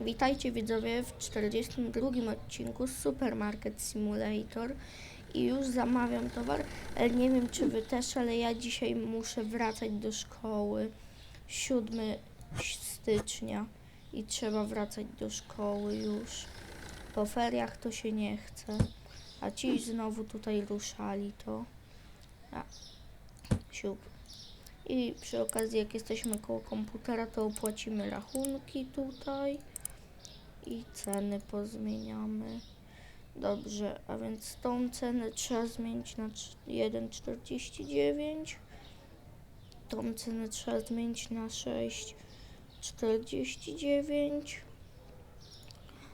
Witajcie widzowie w 42 odcinku Supermarket Simulator i już zamawiam towar, ale nie wiem czy wy też, ale ja dzisiaj muszę wracać do szkoły 7 stycznia i trzeba wracać do szkoły już. Po feriach to się nie chce, a ci znowu tutaj ruszali to. A, siup. I przy okazji, jak jesteśmy koło komputera, to opłacimy rachunki tutaj i ceny pozmieniamy. Dobrze, a więc tą cenę trzeba zmienić na cz- 1,49. Tą cenę trzeba zmienić na 6,49.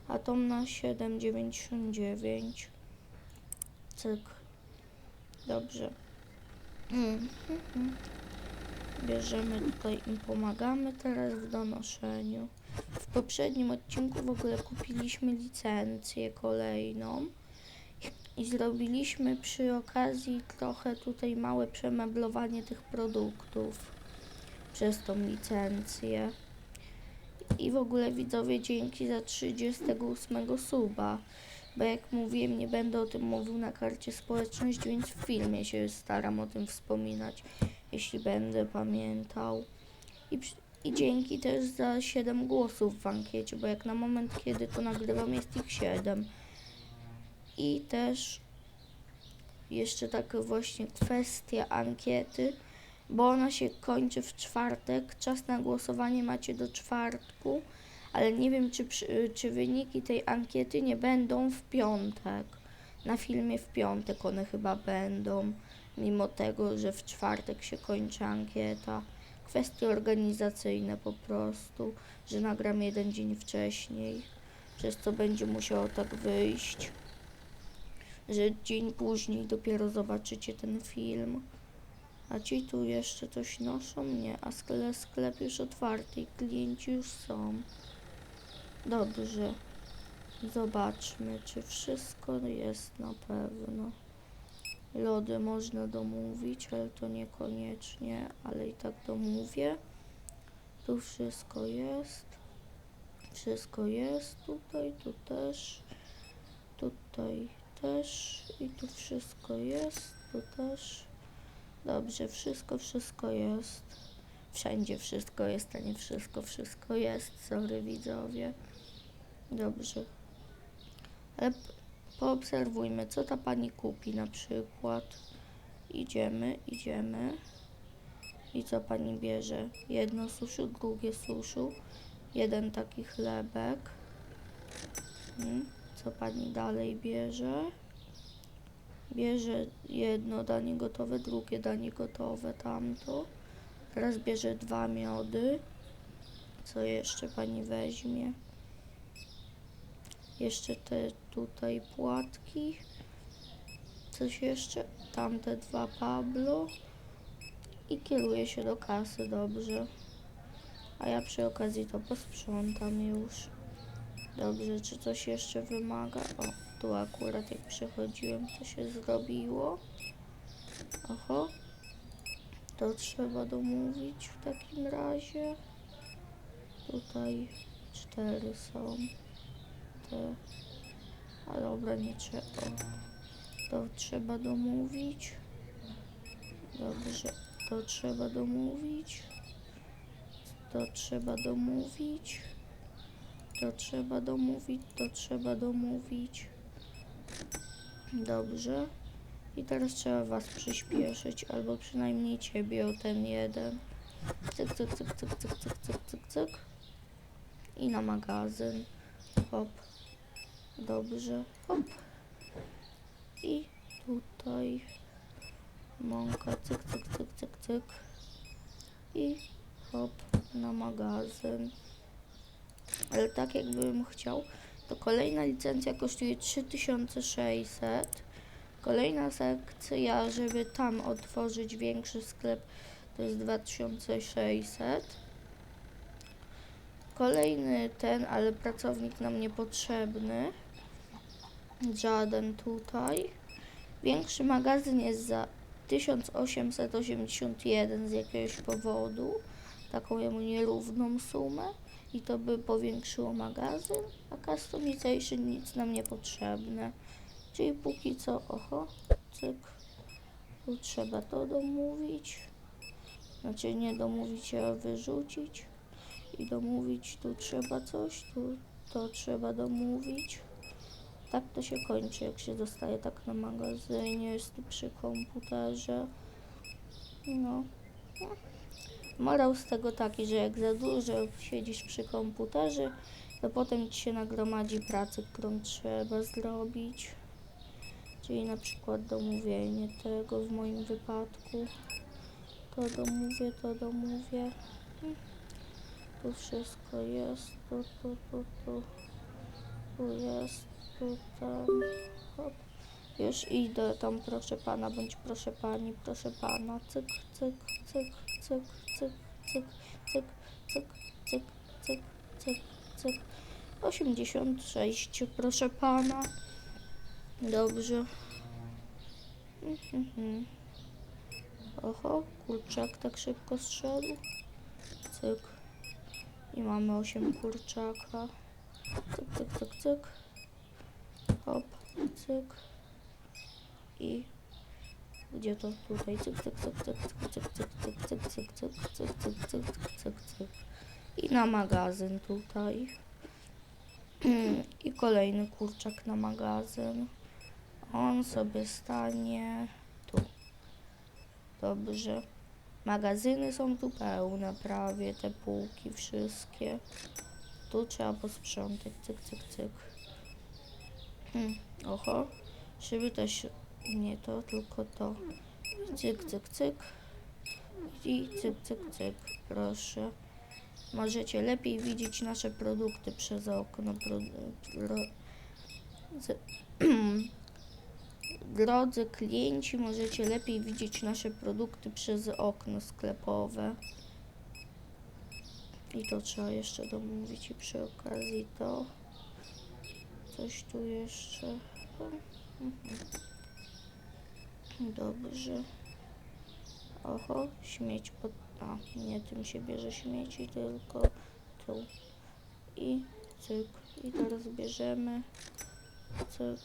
A tą na 7,99. Cyk. Dobrze. Mm, mhm. Bierzemy tutaj im pomagamy teraz w donoszeniu. W poprzednim odcinku w ogóle kupiliśmy licencję kolejną i zrobiliśmy przy okazji trochę tutaj małe przemeblowanie tych produktów przez tą licencję. I w ogóle widzowie dzięki za 38 suba. Bo jak mówiłem, nie będę o tym mówił na karcie społeczność, więc w filmie się staram o tym wspominać, jeśli będę pamiętał. I, przy- I dzięki też za 7 głosów w ankiecie, bo jak na moment, kiedy to nagrywam, jest ich 7. I też jeszcze taka właśnie kwestia ankiety, bo ona się kończy w czwartek. Czas na głosowanie macie do czwartku, ale nie wiem, czy, czy wyniki tej ankiety nie będą w piątek. Na filmie w piątek one chyba będą, mimo tego, że w czwartek się kończy ankieta. Kwestie organizacyjne po prostu, że nagram jeden dzień wcześniej, przez co będzie musiało tak wyjść, że dzień później dopiero zobaczycie ten film. A ci tu jeszcze coś noszą? Nie, a sklep, sklep już otwarty i klienci już są. Dobrze. Zobaczmy, czy wszystko jest na pewno. Lody można domówić, ale to niekoniecznie, ale i tak domówię. Tu wszystko jest. Wszystko jest. Tutaj, tu też. Tutaj też. I tu wszystko jest. Tu też. Dobrze, wszystko, wszystko jest. Wszędzie wszystko jest, a nie wszystko, wszystko jest. Sorry widzowie. Dobrze. Ale poobserwujmy, co ta pani kupi na przykład. Idziemy, idziemy. I co pani bierze? Jedno suszu, drugie suszu. Jeden taki chlebek. Mm, Co pani dalej bierze? Bierze jedno danie gotowe, drugie danie gotowe, tamto. Teraz bierze dwa miody. Co jeszcze pani weźmie? Jeszcze te tutaj płatki. Coś jeszcze? Tamte dwa Pablo. I kieruje się do kasy, dobrze. A ja przy okazji to posprzątam już. Dobrze, czy coś jeszcze wymaga? O, tu akurat jak przechodziłem, to się zrobiło. Oho. To trzeba domówić w takim razie. Tutaj cztery są te. A dobra, nie trzeba. To trzeba domówić. Dobrze, to trzeba domówić. To trzeba domówić. To trzeba domówić, to trzeba domówić. Dobrze. I teraz trzeba was przyspieszyć, albo przynajmniej ciebie o ten jeden. Cyk, cyk, cyk, cyk, cyk, cyk, cyk, cyk, cyk. I na magazyn. Hop. Dobrze. Hop. I tutaj mąka. Cyk, cyk, cyk, cyk, cyk. I hop na magazyn. Ale tak jakbym chciał, to kolejna licencja kosztuje 3600. Kolejna sekcja, żeby tam otworzyć większy sklep, to jest 2600. Kolejny ten, ale pracownik nam niepotrzebny. Żaden tutaj. Większy magazyn jest za 1881 z jakiegoś powodu. Taką jemu nierówną sumę. i to by powiększyło magazyn, a customization nic nam nie potrzebne. Czyli póki co, oho, cyk, tu trzeba to domówić, znaczy nie domówić, a wyrzucić i domówić, tu trzeba coś, tu to trzeba domówić. Tak to się kończy, jak się zostaje tak na magazynie, jest przy komputerze. No. Morał z tego taki, że jak za dużo siedzisz przy komputerze, to potem ci się nagromadzi pracy, którą trzeba zrobić. Czyli na przykład domówienie tego w moim wypadku. To domówię, to domówię. Tu wszystko jest, tu, tu, tu, tu. Tu jest, tu, tam. Hop. Już idę tam, proszę pana, bądź proszę pani, proszę pana. Cyk, cyk, cyk, cyk, cyk, cyk, cyk, cyk, cyk, cyk, cyk, cyk. 86, proszę pana. Dobrze. Mhm. Oho, kurczak tak szybko strzelił. Cyk. I mamy 8 kurczaka. Cyk, cyk, cyk, cyk. Cyk. I gdzie to tutaj? Cyk, cyk, cyk, cyk, cyk, cyk, cyk, cyk, cyk, cyk, cyk, cyk, cyk, cyk, cyk, cyk. I na magazyn tutaj. I kolejny kurczak na magazyn. On sobie stanie tu. Dobrze. Magazyny są tu pełne prawie, te półki wszystkie. Tu trzeba posprzątać, cyk, cyk, cyk. Hmm. Oho, szyby też nie to, tylko to. Cyk, cyk, cyk. I cyk, cyk, cyk. Proszę. Możecie lepiej widzieć nasze produkty przez okno. Pro, pro, z, Drodzy klienci, możecie lepiej widzieć nasze produkty przez okno sklepowe. I to trzeba jeszcze domówić i przy okazji to. Coś tu jeszcze. Mhm. Dobrze. Oho, śmieć pod... A, nie tym się bierze śmieci, tylko tu. I cyk. I teraz bierzemy. Cyk.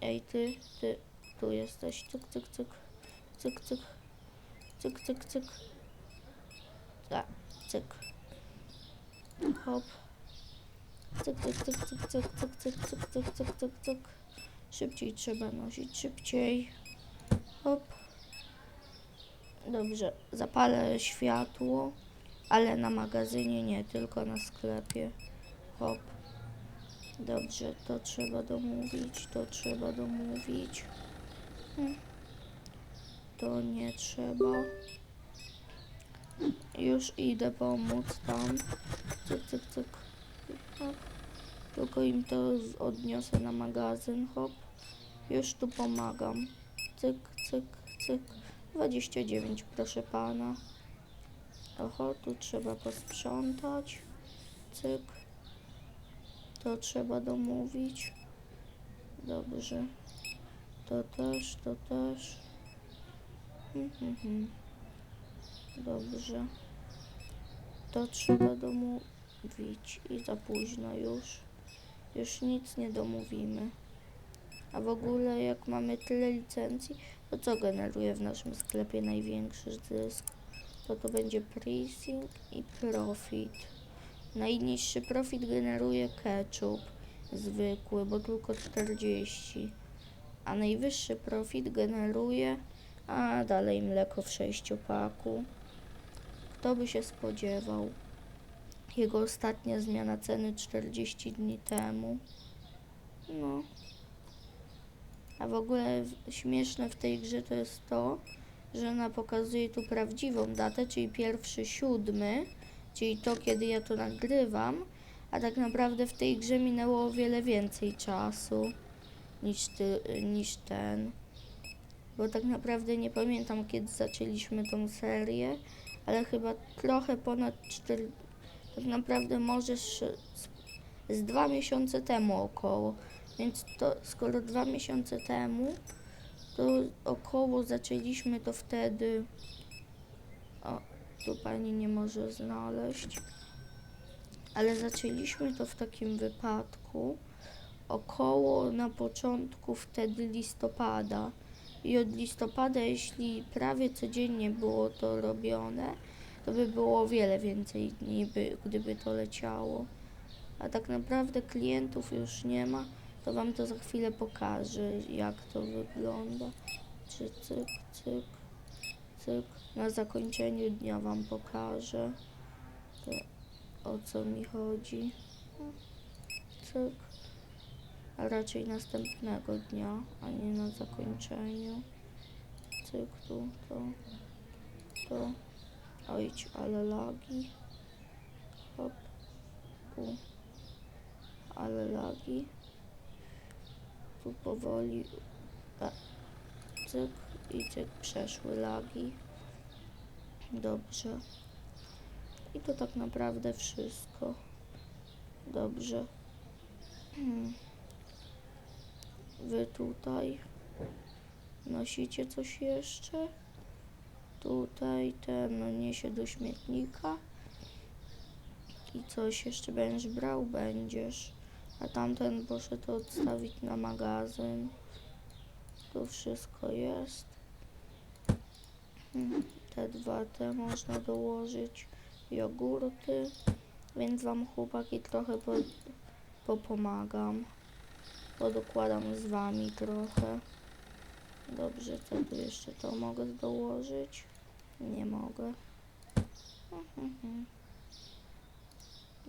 Ej, ty, ty, tu jesteś. Cyk, cyk, cyk. Cyk, cyk. Cyk, cyk, cyk. Tak, cyk. Hop. Cyk, cyk, cyk, cyk, cyk, cyk, cyk, cyk, cyk, cyk, cyk. Szybciej trzeba nosić, szybciej. Hop. Dobrze, zapalę światło, ale na magazynie nie, tylko na sklepie. Hop. Dobrze, to trzeba domówić, to trzeba domówić. Hmm. To nie trzeba. Już idę pomóc tam. Cyk, cyk, cyk. Tylko im to odniosę na magazyn, hop. Już tu pomagam. Cyk, cyk, cyk. 29, proszę pana. Oho, tu trzeba posprzątać. Cyk. To trzeba domówić. Dobrze. To też, to też. Mhm, mhm. Dobrze. To trzeba domówić i za późno już. Już nic nie domówimy. A w ogóle jak mamy tyle licencji, to co generuje w naszym sklepie największy zysk? To to będzie pricing i profit. Najniższy profit generuje ketchup zwykły, bo tylko 40. A najwyższy profit generuje, a dalej mleko w sześciopaku. Kto by się spodziewał? Jego ostatnia zmiana ceny 40 dni temu. No. A w ogóle śmieszne w tej grze to jest to, że ona pokazuje tu prawdziwą datę, czyli pierwszy siódmy, czyli to, kiedy ja to nagrywam, a tak naprawdę w tej grze minęło o wiele więcej czasu niż, ty, niż ten. Bo tak naprawdę nie pamiętam, kiedy zaczęliśmy tą serię, ale chyba trochę ponad 4, tak naprawdę może z, z dwa miesiące temu około. Więc to skoro dwa miesiące temu, to około zaczęliśmy to wtedy. O, tu pani nie może znaleźć. Ale zaczęliśmy to w takim wypadku około na początku wtedy listopada. I od listopada, jeśli prawie codziennie było to robione, to by było o wiele więcej dni, by, gdyby to leciało. A tak naprawdę klientów już nie ma, to Wam to za chwilę pokażę, jak to wygląda. Czy cyk, cyk, cyk. Na zakończeniu dnia Wam pokażę, o co mi chodzi. Cyk. A raczej następnego dnia, a nie na zakończeniu. Cyk, tu, to, to. Ojcz, ale lagi. Hop. Tu. Ale lagi. Tu powoli. A, cyk i cyk przeszły lagi. Dobrze. I to tak naprawdę wszystko. Dobrze. Hmm. Wy tutaj nosicie coś jeszcze? Tutaj ten niesie do śmietnika. I coś jeszcze będziesz brał? Będziesz. A tamten poszedł odstawić na magazyn. Tu wszystko jest. Hmm, Te dwa te można dołożyć. Jogurty. Więc wam chłopaki trochę po, popomagam. Podokładam z wami trochę. Dobrze, co tu jeszcze to mogę dołożyć? Nie mogę.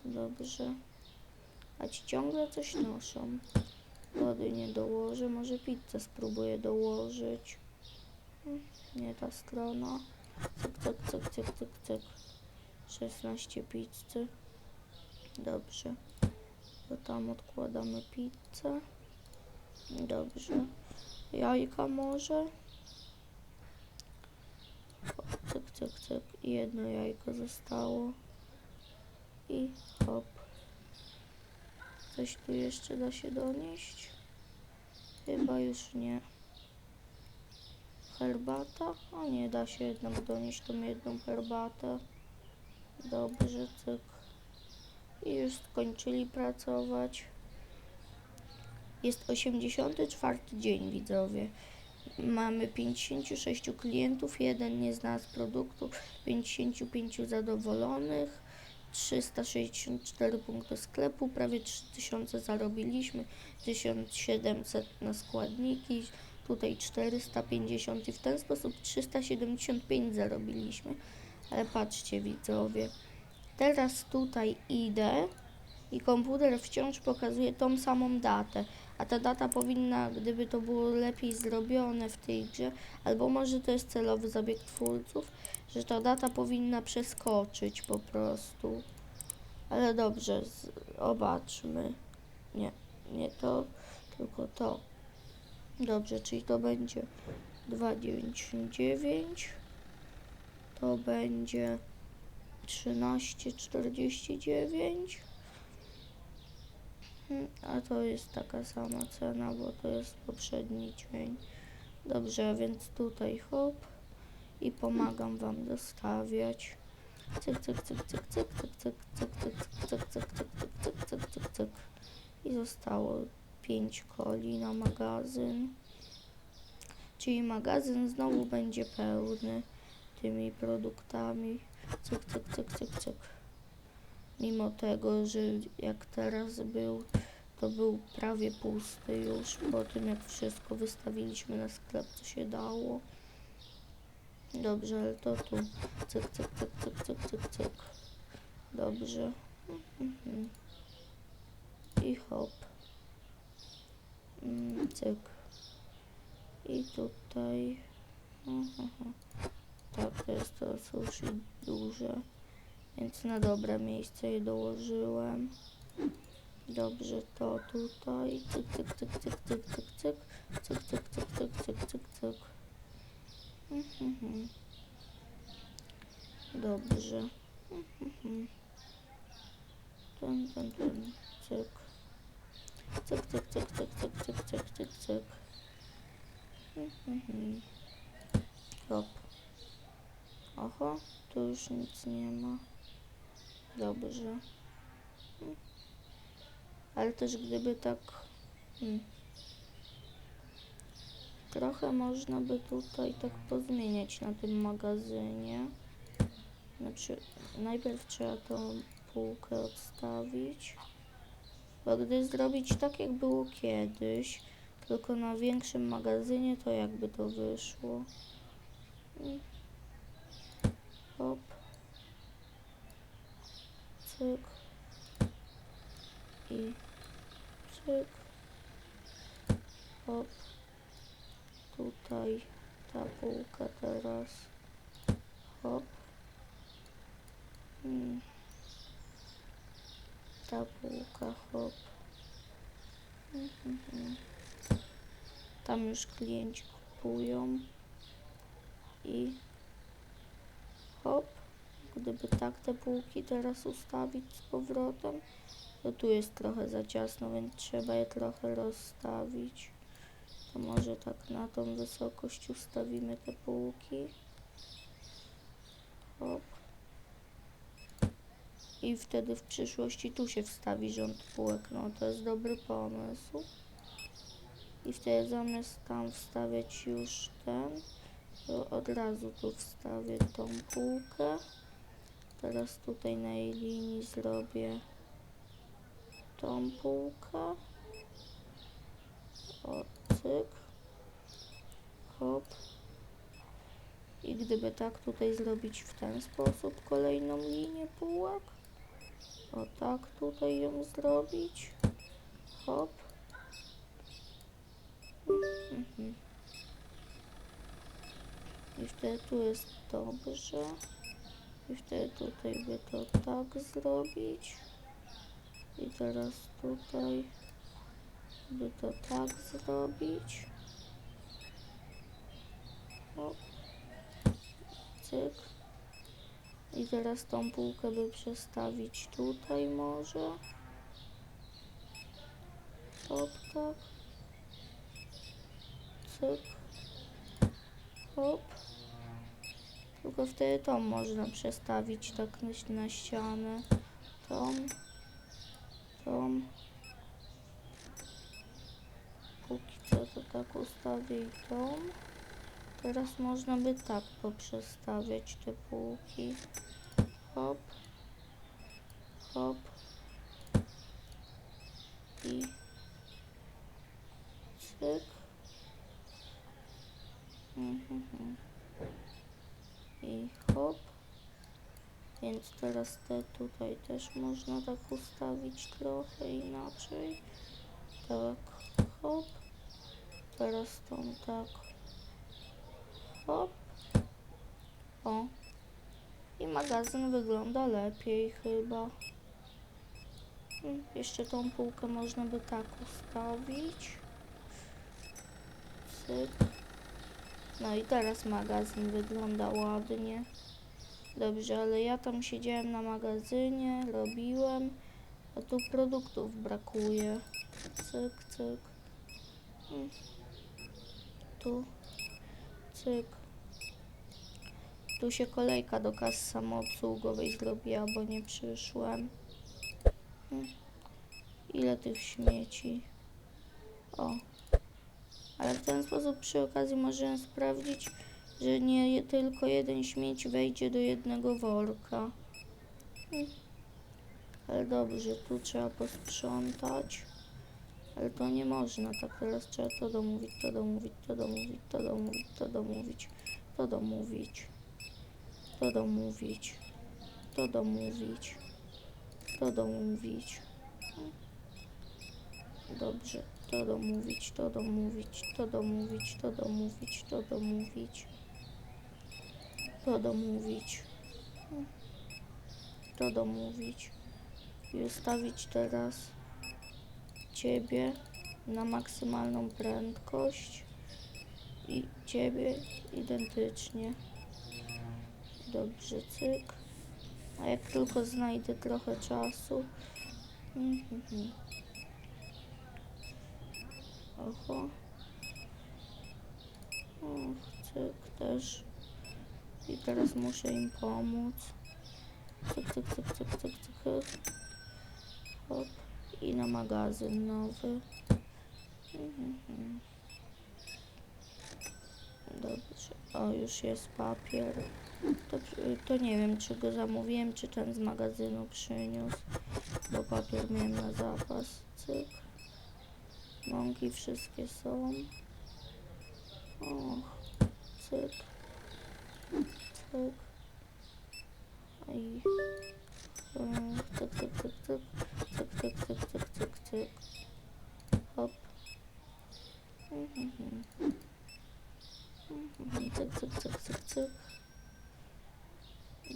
Dobrze. A ci ciągle coś noszą. Wody nie dołożę, może pizzę spróbuję dołożyć. Nie ta strona. Cyk, cyk, cyk, cyk, cyk, cyk. 16 pizzy. Dobrze. To tam odkładamy pizzę. Dobrze. Jajka może? Hop, cyk, cyk. I jedno jajko zostało. I hop. Coś tu jeszcze da się donieść? Chyba już nie. Herbata? O nie, da się jednak donieść tą jedną herbatę. Dobrze, cyk. I już skończyli pracować. Jest 84 dzień, widzowie. Mamy 56 klientów, jeden nie znalazł produktu, 55 zadowolonych, 364 punkty sklepu, prawie 3000 zarobiliśmy, 1700 na składniki, tutaj 450 i w ten sposób 375 zarobiliśmy. Ale patrzcie widzowie, teraz tutaj idę i komputer wciąż pokazuje tą samą datę, a ta data powinna, gdyby to było lepiej zrobione w tej grze, albo może to jest celowy zabieg twórców, że ta data powinna przeskoczyć po prostu. Ale dobrze, zobaczmy. Nie, nie to, tylko to. Dobrze, czyli to będzie 299. To będzie 1349. Hmm, A to jest taka sama cena, bo to jest poprzedni dzień. Dobrze, więc tutaj hop i pomagam Wam dostawiać. Cyk, cyk, cyk, cyk, cyk, cyk, cyk, cyk, cyk, cyk, cyk, cyk, cyk, cyk, cyk, cyk, cyk. I zostało 5 coli na magazyn. Czyli magazyn znowu będzie pełny tymi produktami. Cyk, cyk, cyk, cyk, cyk. Mimo tego, że jak teraz był, to był prawie pusty już po tym, jak wszystko wystawiliśmy na sklep, co się dało. Dobrze, ale to tu. Cyk, cyk, cyk, cyk, cyk, cyk, cyk. Dobrze. Mhm. I hop. Mm, Cyk. I tutaj. Mhm. Tak, to jest to sushi duże. Więc na dobre miejsce je dołożyłem. Dobrze, to tutaj. Cyk, cyk, cyk, cyk, cyk, cyk, cyk. Cyk, cyk, cyk, cyk, cyk, cyk, cyk. Mhm. Dobrze. Mhm. Ten, ten, ten. Cyk. Cyk, cyk, cyk, cyk, cyk, cyk, cyk, cyk, cyk. Mhm. Hop. Oho, tu już nic nie ma. Dobrze. Ale też gdyby tak... Hmm. Trochę można by tutaj tak pozmieniać na tym magazynie. Znaczy, najpierw trzeba tą półkę odstawić. Bo gdy zrobić tak, jak było kiedyś, tylko na większym magazynie, to jakby to wyszło. Mm. Hop. Cyk. I cyk. Hop. Tutaj ta półka teraz. Hop. Mm. Ta półka, hop. Mhm, mhm. Tam już klienci kupują. I hop. Gdyby tak te półki teraz ustawić z powrotem, to tu jest trochę za ciasno, więc trzeba je trochę rozstawić. To może tak na tą wysokość ustawimy te półki. Hop. I wtedy w przyszłości tu się wstawi rząd półek. No to jest dobry pomysł. I wtedy zamiast tam wstawiać już ten, to od razu tu wstawię tą półkę. Teraz tutaj na jej linii zrobię tą półkę. O, cyk. Hop. I gdyby tak tutaj zrobić w ten sposób kolejną linię półek. O tak tutaj ją zrobić. Hop. Mhm. I wtedy tu jest dobrze. I wtedy tutaj by to tak zrobić. I teraz tutaj by to tak zrobić. O. Cyk. I teraz tą półkę by przestawić tutaj może. Hop, tak. Cyk. Hop. Tylko wtedy tą można przestawić tak na, na ścianę. Tą. Tą. Póki co to tak ustawię i tą. Teraz można by tak poprzestawiać te półki. Hop. Hop. I cyk. Mhm. I hop. Więc teraz te tutaj też można tak ustawić trochę inaczej. Tak, hop. Teraz tą tak. Hop. O. I magazyn wygląda lepiej chyba. Mm, Jeszcze tą półkę można by tak ustawić. Cyk. No i teraz magazyn wygląda ładnie. Dobrze, ale ja tam siedziałem na magazynie, robiłem, a tu produktów brakuje. Cyk, cyk. Mm. Tu. Cyk. Tu się kolejka do kas samoobsługowej zrobiła, bo nie przyszłem. Mm. Ile tych śmieci? O. Ale w ten sposób przy okazji możemy sprawdzić, że nie tylko jeden śmieć wejdzie do jednego worka. Ale dobrze, tu trzeba posprzątać. Ale to nie można, tak teraz trzeba to domówić, to domówić, to domówić, to domówić, to domówić, to domówić, to domówić, to domówić, to domówić. Dobrze, to domówić, to domówić, to domówić, to domówić, to domówić, to domówić, to domówić i ustawić teraz Ciebie na maksymalną prędkość i Ciebie identycznie. Dobrze, cyk. A jak tylko znajdę trochę czasu. Mhm. Oho. Och, cyk też. I teraz muszę im pomóc. Cyk, cyk, cyk, cyk, cyk, cyk. Hop. I na magazyn nowy. Dobrze. O, już jest papier. To, to nie wiem, czy go zamówiłem, czy ten z magazynu przyniósł. Bo papier miałem na zapas. Cyk. Mąki wszystkie są. Och. Cyk. Cyk. I... Cyk, cyk, cyk, cyk. Cyk, cyk, cyk, cyk, cyk, cyk. Hop. Cyk, cyk, cyk, cyk, cyk.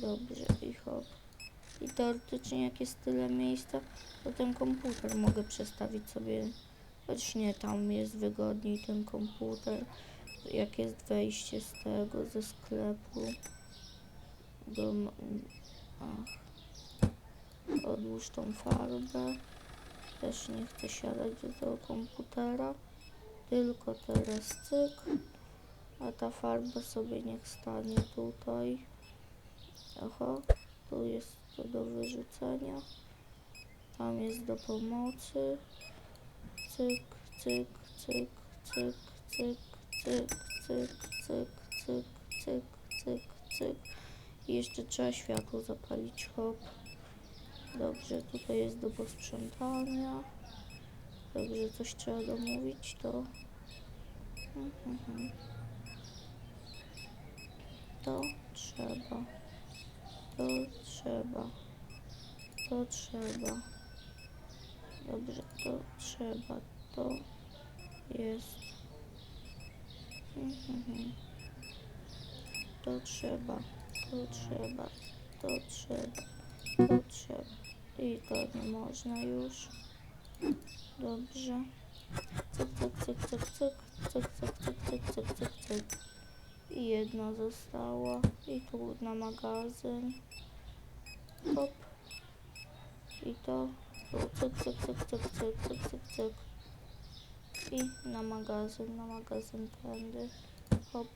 Dobrze, i hop. I teoretycznie jak jest tyle miejsca, to ten komputer mogę przestawić sobie, choć nie, tam jest wygodniej ten komputer. Jak jest wejście z tego, ze sklepu. Do, ach. Odłóż tą farbę. Też nie chcę siadać do tego komputera. Tylko teraz cyk. A ta farba sobie niech stanie tutaj. Aha, tu jest to do wyrzucenia. Tam jest do pomocy. Cyk, cyk, cyk, cyk, cyk, cyk, cyk, cyk, cyk, cyk, cyk, cyk. I jeszcze trzeba światło zapalić, hop. Dobrze, tutaj jest do posprzątania. Dobrze, coś trzeba domówić, to... Mhm. To trzeba. To trzeba. To trzeba. Dobrze, to trzeba. To jest. Mhm. To trzeba. To trzeba. To trzeba. To trzeba. I to nie można już. Dobrze. Cyk, cyk, cyk, cyk, cyk. Cyk, cyk, cyk, cyk, cyk, cyk, cyk. I jedna została. I tu na magazyn. Hop. I to. Cyk, cyk, cyk, cyk, cyk, cyk, cyk, cyk. I na magazyn, na magazyn tędy. Hop.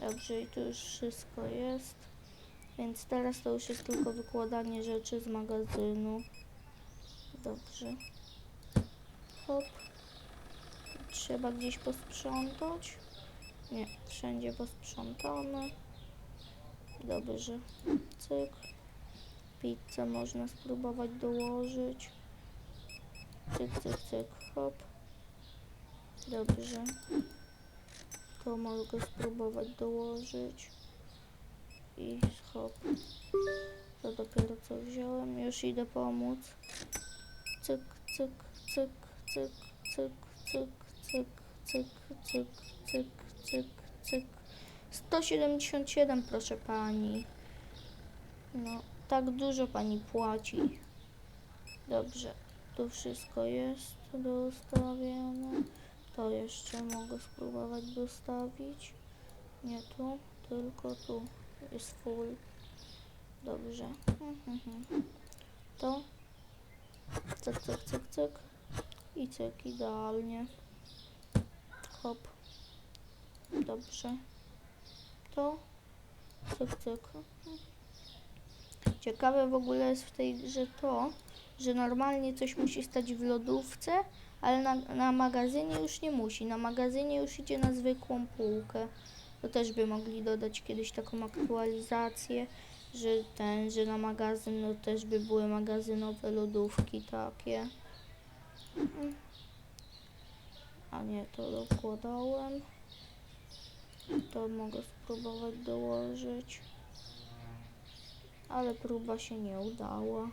Dobrze, i tu już wszystko jest. Więc teraz to już jest tylko wykładanie rzeczy z magazynu. Dobrze. Hop. Trzeba gdzieś posprzątać. Nie, wszędzie posprzątane. Dobrze. Cyk. Pizzę można spróbować dołożyć. Cyk, cyk, cyk. Hop. Dobrze. To mogę spróbować dołożyć. I hop. To dopiero co wziąłem. Już idę pomóc. Cyk, cyk, cyk, cyk, cyk, cyk, cyk, cyk, cyk, cyk, cyk, cyk. 177 proszę pani. No, tak dużo pani płaci. Dobrze, tu wszystko jest dostawione. To jeszcze mogę spróbować dostawić. Nie tu, tylko tu. Jest full. Dobrze. To. Cyk, cyk, cyk, cyk. I cyk, idealnie. Hop. Dobrze. To. Cyk, cyk. Ciekawe w ogóle jest w tej grze to, że normalnie coś musi stać w lodówce, ale na, na magazynie już nie musi. Na magazynie już idzie na zwykłą półkę. To też by mogli dodać kiedyś taką aktualizację, że ten, że na magazyn no też by były magazynowe lodówki takie. A nie, to dokładałem. To mogę spróbować dołożyć. Ale próba się nie udała.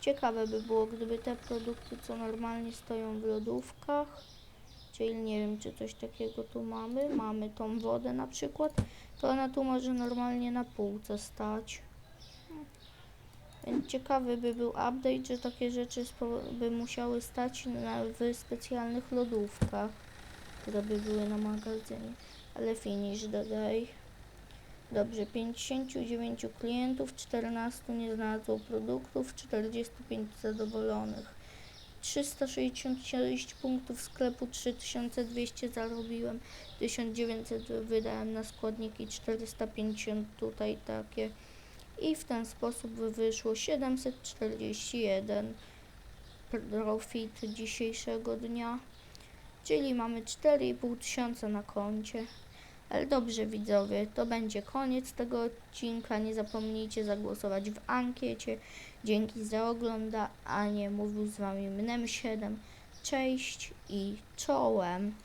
Ciekawe by było, gdyby te produkty, co normalnie stoją w lodówkach, czyli nie wiem, czy coś takiego tu mamy, mamy tą wodę na przykład, to ona tu może normalnie na półce stać. Więc ciekawy by był update, że takie rzeczy by musiały stać na, w specjalnych lodówkach, które by były na magazynie. Ale finish the day. Dobrze, 59 klientów, 14 nie znalazło produktów, 45 zadowolonych. 366 punktów sklepu 3200 zarobiłem, 1900 wydałem na składniki, 450 tutaj takie i w ten sposób wyszło 741 profit dzisiejszego dnia, czyli mamy 4,5 tysiąca na koncie. Ale dobrze widzowie, to będzie koniec tego odcinka. Nie zapomnijcie zagłosować w ankiecie. Dzięki za oglądanie. Mówił z wami Mnem7. Cześć i czołem.